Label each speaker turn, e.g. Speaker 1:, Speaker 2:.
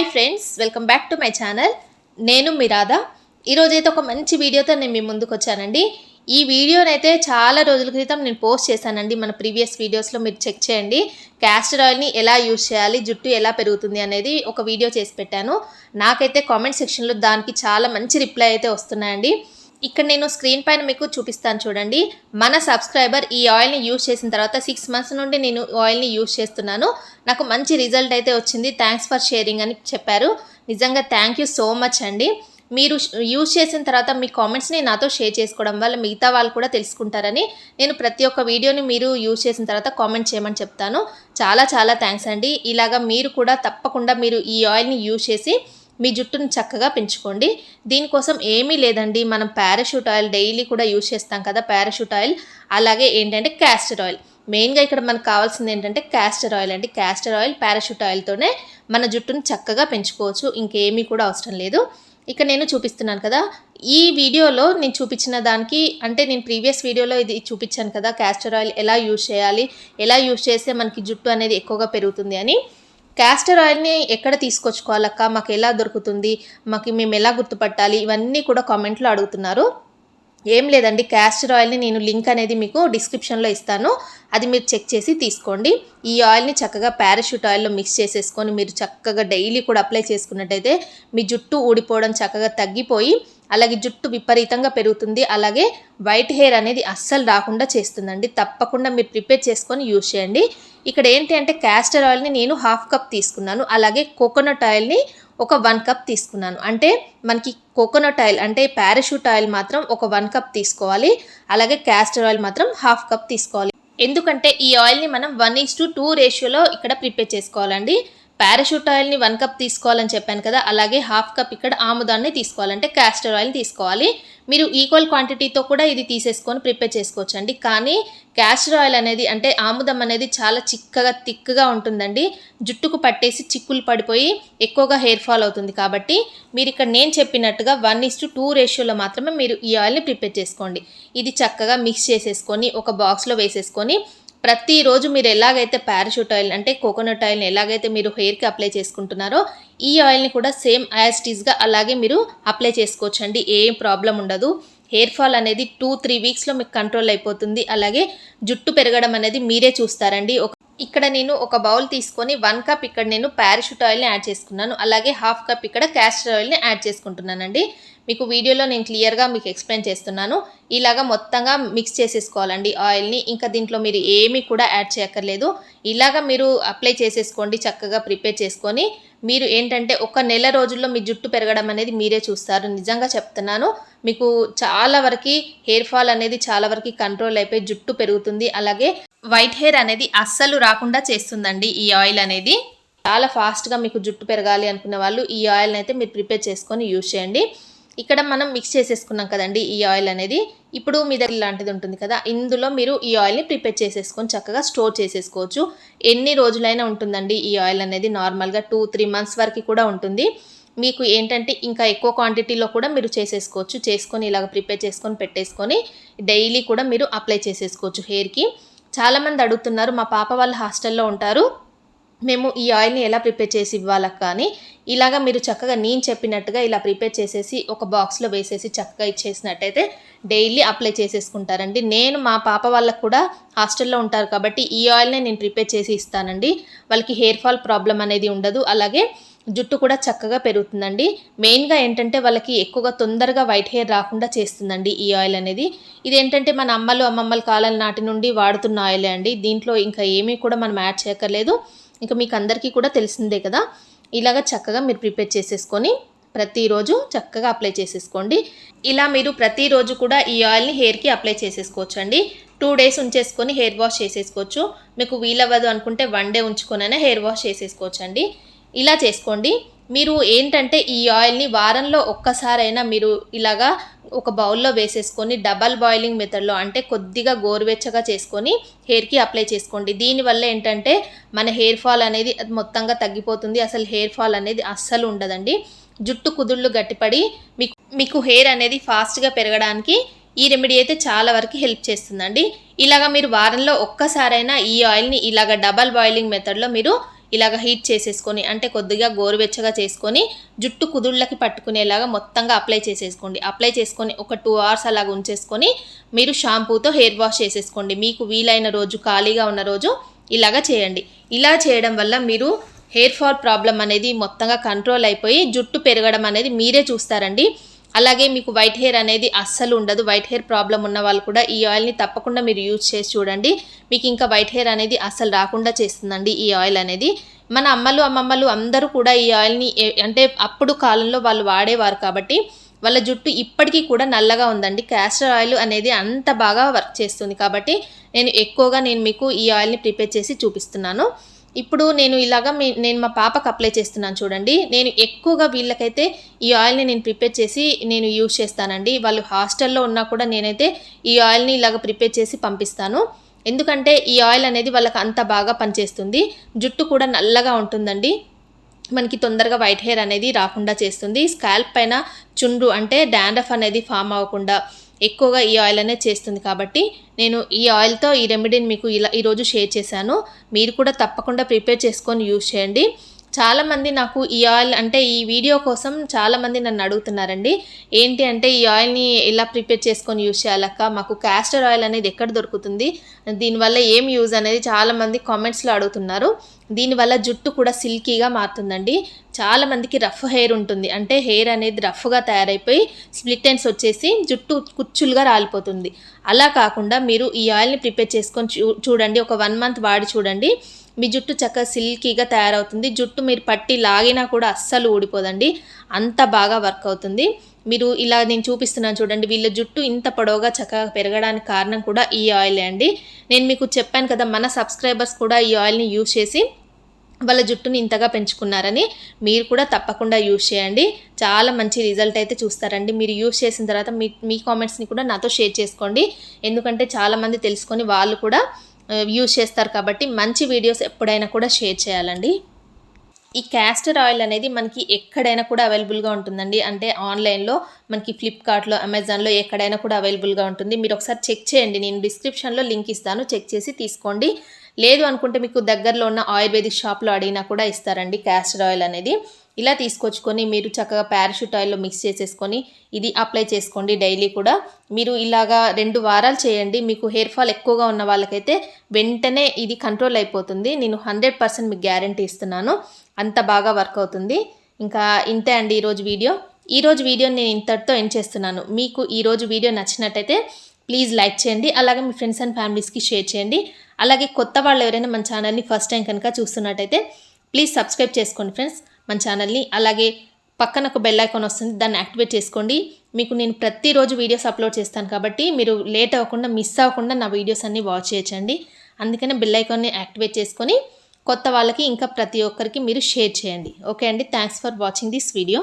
Speaker 1: Hi friends welcome back to my channel. నేను మీ రాధా. ఈరోజైతే ఒక మంచి వీడియోతో నేను మీ ముందుకు వచ్చానండి. ఈ వీడియోనైతే చాలా రోజుల క్రితం నేను పోస్ట్ చేశానండి. మన ప్రీవియస్ వీడియోస్లో మీరు చెక్ చేయండి. క్యాస్టర్ ఆయిల్ని ఎలా యూజ్ చేయాలి జుట్టు ఎలా పెరుగుతుంది అనేది ఒక వీడియో చేసి పెట్టాను. నాకైతే కామెంట్ సెక్షన్లో దానికి చాలా మంచి రిప్లై అయితే వస్తున్నాయండి. ఇక్కడ నేను స్క్రీన్ పైన మీకు చూపిస్తాను చూడండి. మన సబ్స్క్రైబర్ ఈ ఆయిల్ని యూజ్ చేసిన తర్వాత సిక్స్ మంత్స్ నుండి నేను ఆయిల్ని యూజ్ చేస్తున్నాను. నాకు మంచి రిజల్ట్ అయితే వచ్చింది. థ్యాంక్స్ ఫర్ షేరింగ్ అని చెప్పారు. నిజంగా థ్యాంక్ యూ సో మచ్ అండి. మీరు యూజ్ చేసిన తర్వాత మీ కామెంట్స్ని నాతో షేర్ చేసుకోవడం వల్ల మిగతా వాళ్ళు కూడా తెలుసుకుంటారని నేను ప్రతి ఒక్క వీడియోని మీరు యూజ్ చేసిన తర్వాత కామెంట్ చేయమని చెప్తాను. చాలా చాలా థ్యాంక్స్ అండి. ఇలాగా మీరు కూడా తప్పకుండా మీరు ఈ ఆయిల్ని యూజ్ చేసి మీ జుట్టును చక్కగా పెంచుకోండి. దీనికోసం ఏమీ లేదండి. మనం పారాషూట్ ఆయిల్ డైలీ కూడా యూజ్ చేస్తాం కదా పారాషూట్ ఆయిల్. అలాగే ఏంటంటే క్యాస్టర్ ఆయిల్. మెయిన్గా ఇక్కడ మనకు కావాల్సింది ఏంటంటే క్యాస్టర్ ఆయిల్ అండి. క్యాస్టర్ ఆయిల్ పారాషూట్ ఆయిల్తోనే మన జుట్టును చక్కగా పెంచుకోవచ్చు. ఇంకేమీ కూడా అవసరం లేదు. ఇక నేను చూపిస్తున్నాను కదా. ఈ వీడియోలో నేను చూపించిన దానికి అంటే నేను ప్రీవియస్ వీడియోలో ఇది చూపించాను కదా. క్యాస్టర్ ఆయిల్ ఎలా యూజ్ చేయాలి? ఎలా యూజ్ చేస్తే మనకి జుట్టు అనేది ఎక్కువగా పెరుగుతుంది అని. క్యాస్టర్ ఆయిల్ని ఎక్కడ తీసుకొచ్చుకోవాలక్క? మాకు ఎలా దొరుకుతుంది? మాకు మేము ఎలా గుర్తుపట్టాలి? ఇవన్నీ కూడా కామెంట్లో అడుగుతున్నారు. ఏం లేదండి క్యాస్టర్ ఆయిల్ని నేను లింక్ అనేది మీకు డిస్క్రిప్షన్లో ఇస్తాను. అది మీరు చెక్ చేసి తీసుకోండి. ఈ ఆయిల్ని చక్కగా పారాషూట్ ఆయిల్లో మిక్స్ చేసేసుకొని మీరు చక్కగా డైలీ కూడా అప్లై చేసుకున్నట్టయితే మీ జుట్టు ఊడిపోవడం చక్కగా తగ్గిపోయి అలాగే జుట్టు విపరీతంగా పెరుగుతుంది. అలాగే వైట్ హెయిర్ అనేది అస్సలు రాకుండా చేస్తుందండి. తప్పకుండా మీరు ప్రిపేర్ చేసుకొని యూజ్ చేయండి. ఇక్కడ ఏంటి అంటే క్యాస్టర్ ఆయిల్ని నేను హాఫ్ కప్ తీసుకున్నాను. అలాగే కోకోనట్ ఆయిల్ని ఒక వన్ కప్ తీసుకున్నాను. అంటే మనకి కోకోనట్ ఆయిల్ అంటే పారాషూట్ ఆయిల్ మాత్రం ఒక వన్ కప్ తీసుకోవాలి. అలాగే క్యాస్టర్ ఆయిల్ మాత్రం హాఫ్ కప్ తీసుకోవాలి. ఎందుకంటే ఈ ఆయిల్ని మనం వన్ ఈస్ టు టూ రేషియోలో ఇక్కడ ప్రిపేర్ చేసుకోవాలండి. పారాషూట్ ఆయిల్ని వన్ కప్ తీసుకోవాలని చెప్పాను కదా అలాగే హాఫ్ కప్ ఇక్కడ ఆముదాన్ని తీసుకోవాలంటే క్యాస్టర్ ఆయిల్ తీసుకోవాలి. మీరు ఈక్వల్ క్వాంటిటీతో కూడా ఇది తీసేసుకొని ప్రిపేర్ చేసుకోవచ్చు అండి కానీ క్యాస్టర్ ఆయిల్ అనేది అంటే ఆముదం అనేది చాలా చిక్కగా తిక్కగా ఉంటుందండి. జుట్టుకు పట్టేసి చిక్కులు పడిపోయి ఎక్కువగా హెయిర్ ఫాల్ అవుతుంది కాబట్టి మీరు ఇక్కడ నేను చెప్పినట్టుగా వన్ ఇస్ టు టూ రేషియోలో మాత్రమే మీరు ఈ ఆయిల్ని ప్రిపేర్ చేసుకోండి. ఇది చక్కగా మిక్స్ చేసేసుకొని ఒక బాక్స్లో వేసేసుకొని ప్రతిరోజు మీరు ఎలాగైతే పారాషూట్ ఆయిల్ అంటే కోకోనట్ ఆయిల్ని ఎలాగైతే మీరు హెయిర్కి అప్లై చేసుకుంటున్నారో ఈ ఆయిల్ని కూడా సేమ్ యాజ్టీస్గా అలాగే మీరు అప్లై చేసుకోవచ్చండి. ఏం ప్రాబ్లం ఉండదు. హెయిర్ ఫాల్ అనేది టూ త్రీ వీక్స్లో మీకు కంట్రోల్ అయిపోతుంది. అలాగే జుట్టు పెరగడం అనేది మీరే చూస్తారండి. ఇక్కడ నేను ఒక బౌల్ తీసుకొని వన్ కప్ ఇక్కడ నేను ప్యారాషూట్ ఆయిల్ని యాడ్ చేసుకున్నాను. అలాగే హాఫ్ కప్ ఇక్కడ క్యాస్టర్ ఆయిల్ని యాడ్ చేసుకుంటున్నానండి. మీకు వీడియోలో నేను క్లియర్గా మీకు ఎక్స్ప్లెయిన్ చేస్తున్నాను. ఇలాగా మొత్తంగా మిక్స్ చేసేసుకోవాలండి ఆయిల్ని. ఇంకా దీంట్లో మీరు ఏమీ కూడా యాడ్ చేయక్కర్లేదు. ఇలాగ మీరు అప్లై చేసేసుకోండి చక్కగా ప్రిపేర్ చేసుకొని. మీరు ఏంటంటే ఒక నెల రోజుల్లో మీ జుట్టు పెరగడం అనేది మీరే చూస్తారు. నిజంగా చెప్తున్నాను మీకు చాలా వరకు హెయిర్ ఫాల్ అనేది చాలా వరకు కంట్రోల్ అయిపోయి జుట్టు పెరుగుతుంది. అలాగే వైట్ హెయిర్ అనేది అస్సలు రాకుండా చేస్తుందండి ఈ ఆయిల్ అనేది. చాలా ఫాస్ట్గా మీకు జుట్టు పెరగాలి అనుకున్న వాళ్ళు ఈ ఆయిల్ని అయితే మీరు ప్రిపేర్ చేసుకొని యూజ్ చేయండి. ఇక్కడ మనం మిక్స్ చేసేసుకున్నాం కదండి ఈ ఆయిల్ అనేది. ఇప్పుడు మీ దగ్గర ఇలాంటిది ఉంటుంది కదా ఇందులో మీరు ఈ ఆయిల్ని ప్రిపేర్ చేసేసుకొని చక్కగా స్టోర్ చేసేసుకోవచ్చు. ఎన్ని రోజులైనా ఉంటుందండి ఈ ఆయిల్ అనేది నార్మల్గా టూ త్రీ మంత్స్ వరకు కూడా ఉంటుంది. మీకు ఏంటంటే ఇంకా ఎక్కువ క్వాంటిటీలో కూడా మీరు చేసేసుకోవచ్చు. చేసుకొని ఇలాగ ప్రిపేర్ చేసుకొని పెట్టేసుకొని డైలీ కూడా మీరు అప్లై చేసేసుకోవచ్చు హెయిర్కి చాలామంది అడుగుతున్నారు మా పాప వాళ్ళు హాస్టల్లో ఉంటారు. మేము ఈ ఆయిల్ని ఎలా ప్రిపేర్ చేసి ఇవ్వాలక్క కానీ ఇలాగా మీరు చక్కగా నేను చెప్పినట్టుగా ఇలా ప్రిపేర్ చేసేసి ఒక బాక్స్లో వేసేసి చక్కగా ఇచ్చేసినట్టయితే డైలీ అప్లై చేసేసుకుంటారండి. నేను మా పాప వాళ్ళకు కూడా హాస్టల్లో ఉంటారు కాబట్టి ఈ ఆయిల్నే నేను ప్రిపేర్ చేసి ఇస్తానండి. వాళ్ళకి హెయిర్ ఫాల్ ప్రాబ్లం అనేది ఉండదు. అలాగే జుట్టు కూడా చక్కగా పెరుగుతుందండి. మెయిన్గా ఏంటంటే వాళ్ళకి ఎక్కువగా తొందరగా వైట్ హెయిర్ రాకుండా చేస్తుందండి ఈ ఆయిల్ అనేది. ఇది ఏంటంటే మన అమ్మలు అమ్మమ్మల కాలం నాటి నుండి వాడుతున్న ఆయిలే అండి. దీంట్లో ఇంకా ఏమీ కూడా మనం యాడ్ చేయక్కర్లేదు. ఇంకా మీకు అందరికీ కూడా తెలిసిందే కదా ఇలాగ చక్కగా మీరు ప్రిపేర్ చేసేసుకొని ప్రతిరోజు చక్కగా అప్లై చేసేసుకోండి. ఇలా మీరు ప్రతిరోజు కూడా ఈ ఆయిల్ని హెయిర్కి అప్లై చేసేసుకోవచ్చు అండి టూ డేస్ ఉంచేసుకొని హెయిర్ వాష్ చేసేసుకోవచ్చు. మీకు వీలవ్వదు అనుకుంటే వన్ డే ఉంచుకొనైనా హెయిర్ వాష్ చేసేసుకోవచ్చు అండి ఇలా చేసుకోండి. మీరు ఏంటంటే ఈ ఆయిల్ని వారంలో ఒక్కసారైనా మీరు ఇలాగా ఒక బౌల్లో వేసేసుకొని డబల్ బాయిలింగ్ మెథడ్లో అంటే కొద్దిగా గోరువెచ్చగా చేసుకొని హెయిర్కి అప్లై చేసుకోండి. దీనివల్ల ఏంటంటే మన హెయిర్ ఫాల్ అనేది మొత్తంగా తగ్గిపోతుంది. అసలు హెయిర్ ఫాల్ అనేది అస్సలు ఉండదండి. జుట్టు కుదుళ్ళు గట్టిపడి మీకు మీకు హెయిర్ అనేది ఫాస్ట్గా పెరగడానికి ఈ రెమెడీ అయితే చాలా వరకు హెల్ప్ చేస్తుందండి. ఇలాగ మీరు వారంలో ఒక్కసారైనా ఈ ఆయిల్ని ఇలాగ డబల్ బాయిలింగ్ మెథడ్లో మీరు ఇలాగ హీట్ చేసేసుకొని అంటే కొద్దిగా గోరువెచ్చగా చేసుకొని జుట్టు కుదుళ్ళకి పట్టుకునేలాగా మొత్తంగా అప్లై చేసేసుకోండి. అప్లై చేసుకొని ఒక టూ అవర్స్ అలాగ ఉంచేసుకొని మీరు షాంపూతో హెయిర్ వాష్ చేసేసుకోండి. మీకు వీలైన రోజు ఖాళీగా ఉన్న రోజు ఇలాగ చేయండి. ఇలా చేయడం వల్ల మీరు హెయిర్ ఫాల్ ప్రాబ్లం అనేది మొత్తంగా కంట్రోల్ అయిపోయి జుట్టు పెరగడం అనేది మీరే చూస్తారండి. అలాగే మీకు వైట్ హెయిర్ అనేది అస్సలు ఉండదు. వైట్ హెయిర్ ప్రాబ్లం ఉన్న వాళ్ళు కూడా ఈ ఆయిల్ని తప్పకుండా మీరు యూజ్ చేసి చూడండి. మీకు ఇంకా వైట్ హెయిర్ అనేది అస్సలు రాకుండా చేస్తుందండి ఈ ఆయిల్ అనేది. మన అమ్మలు అమ్మమ్మలు అందరూ కూడా ఈ ఆయిల్ని ఏ- అంటే అప్పుడు కాలంలో వాళ్ళు వాడేవారు కాబట్టి వాళ్ళ జుట్టు ఇప్పటికీ కూడా నల్లగా ఉందండి. క్యాస్టర్ ఆయిల్ అనేది అంత బాగా వర్క్ చేస్తుంది కాబట్టి నేను ఎక్కువగా నేను మీకు ఈ ఆయిల్ని ప్రిపేర్ చేసి చూపిస్తున్నాను. ఇప్పుడు నేను ఇలాగా మీ నేను మా పాపకు అప్లై చేస్తున్నాను చూడండి. నేను ఎక్కువగా వీళ్ళకైతే ఈ ఆయిల్ని నేను ప్రిపేర్ చేసి నేను యూజ్ చేస్తానండి. వాళ్ళు హాస్టల్లో ఉన్నా కూడా నేనైతే ఈ ఆయిల్ని ఇలాగ ప్రిపేర్ చేసి పంపిస్తాను. ఎందుకంటే ఈ ఆయిల్ అనేది వాళ్ళకి అంత బాగా పనిచేస్తుంది. జుట్టు కూడా నల్లగా ఉంటుందండి. మనకి తొందరగా వైట్ హెయిర్ అనేది రాకుండా చేస్తుంది. స్కాల్ప్ పైన చుండ్రు అంటే డాండ్రఫ్ అనేది ఫామ్ అవ్వకుండా ఎక్కువగా ఈ ఆయిల్ అనేది చేస్తుంది కాబట్టి నేను ఈ ఆయిల్తో ఈ రెమెడీని మీకు ఇలా ఈరోజు షేర్ చేశాను. మీరు కూడా తప్పకుండా ప్రిపేర్ చేసుకొని యూజ్ చేయండి. చాలామంది నాకు ఈ ఆయిల్ అంటే ఈ వీడియో కోసం చాలామంది నన్ను అడుగుతున్నారండి. ఏంటి అంటే ఈ ఆయిల్ని ఎలా ప్రిపేర్ చేసుకొని యూజ్ చేయాలక్క మాకు క్యాస్టర్ ఆయిల్ అనేది ఎక్కడ దొరుకుతుంది? దీనివల్ల ఏం యూజ్ అనేది చాలామంది కామెంట్స్లో అడుగుతున్నారు. దీనివల్ల జుట్టు కూడా సిల్కీగా మారుతుందండి. చాలామందికి రఫ్ హెయిర్ ఉంటుంది. అంటే హెయిర్ అనేది రఫ్గా తయారైపోయి స్ప్లిట్ ఎండ్స్ వచ్చేసి జుట్టు కుచ్చులుగా రాలిపోతుంది. అలా కాకుండా మీరు ఈ ఆయిల్ని ప్రిపేర్ చేసుకొని చూ చూడండి. ఒక వన్ మంత్ వాడి చూడండి. మీ జుట్టు చక్కగా సిల్కీగా తయారవుతుంది. జుట్టు మీరు పట్టి లాగినా కూడా అస్సలు ఊడిపోదండి. అంత బాగా వర్క్ అవుతుంది. మీరు ఇలా నేను చూపిస్తున్నాను చూడండి. వీళ్ళ జుట్టు ఇంత పొడవుగా చక్కగా పెరగడానికి కారణం కూడా ఈ ఆయిలే అండి. నేను మీకు చెప్పాను కదా మన సబ్స్క్రైబర్స్ కూడా ఈ ఆయిల్ని యూజ్ చేసి వాళ్ళ జుట్టుని ఇంతగా పెంచుకున్నారని మీరు కూడా తప్పకుండా యూజ్ చేయండి. చాలా మంచి రిజల్ట్ అయితే చూస్తారండి. మీరు యూజ్ చేసిన తర్వాత మీ మీ కామెంట్స్ని కూడా నాతో షేర్ చేసుకోండి. ఎందుకంటే చాలామంది తెలుసుకొని వాళ్ళు కూడా యూజ్ చేస్తారు కాబట్టి మంచి వీడియోస్ ఎప్పుడైనా కూడా షేర్ చేయాలండి. ఈ క్యాస్టర్ ఆయిల్ అనేది మనకి ఎక్కడైనా కూడా అవైలబుల్గా ఉంటుందండి. అంటే ఆన్లైన్లో మనకి ఫ్లిప్కార్ట్లో అమెజాన్లో ఎక్కడైనా కూడా అవైలబుల్గా ఉంటుంది. మీరు ఒకసారి చెక్ చేయండి. నేను డిస్క్రిప్షన్లో లింక్ ఇస్తాను. చెక్ చేసి తీసుకోండి. లేదు అనుకుంటే మీకు దగ్గరలో ఉన్న ఆయుర్వేదిక్ షాప్లో అడిగినా కూడా ఇస్తారండి క్యాస్టర్ ఆయిల్ అనేది. ఇలా తీసుకొచ్చుకొని మీరు చక్కగా పారాషూట్ ఆయిల్లో మిక్స్ చేసేసుకొని ఇది అప్లై చేసుకోండి డైలీ కూడా. మీరు ఇలాగా రెండు వారాలు చేయండి. మీకు హెయిర్ ఫాల్ ఎక్కువగా ఉన్న వాళ్ళకైతే వెంటనే ఇది కంట్రోల్ అయిపోతుంది. నేను హండ్రెడ్ పర్సెంట్ మీకు గ్యారంటీ ఇస్తున్నాను. అంత బాగా వర్క్ అవుతుంది. ఇంకా ఇంతే అండి ఈరోజు వీడియో. ఈరోజు వీడియోని నేను ఇంతటితో ఎండ్ చేస్తున్నాను. మీకు ఈరోజు వీడియో నచ్చినట్టయితే ప్లీజ్ లైక్ చేయండి. అలాగే మీ ఫ్రెండ్స్ అండ్ ఫ్యామిలీస్కి షేర్ చేయండి. అలాగే కొత్త వాళ్ళు ఎవరైనా మన ఛానల్ని ఫస్ట్ టైం కనుక చూస్తున్నట్టయితే ప్లీజ్ సబ్స్క్రైబ్ చేసుకోండి ఫ్రెండ్స్. మన ఛానల్ని. అలాగే పక్కన ఒక బెల్ ఐకాన్ వస్తుంది దాన్ని యాక్టివేట్ చేసుకోండి. మీకు నేను ప్రతిరోజు వీడియోస్ అప్లోడ్ చేస్తాను కాబట్టి మీరు లేట్ అవ్వకుండా మిస్ అవ్వకుండా నా వీడియోస్ అన్నీ వాచ్ చేయొచ్చండి. అందుకనే బెల్ ఐకాన్ని యాక్టివేట్ చేసుకొని కొత్త వాళ్ళకి ఇంకా ప్రతి ఒక్కరికి మీరు షేర్ చేయండి. ఓకే అండి thanks for watching this video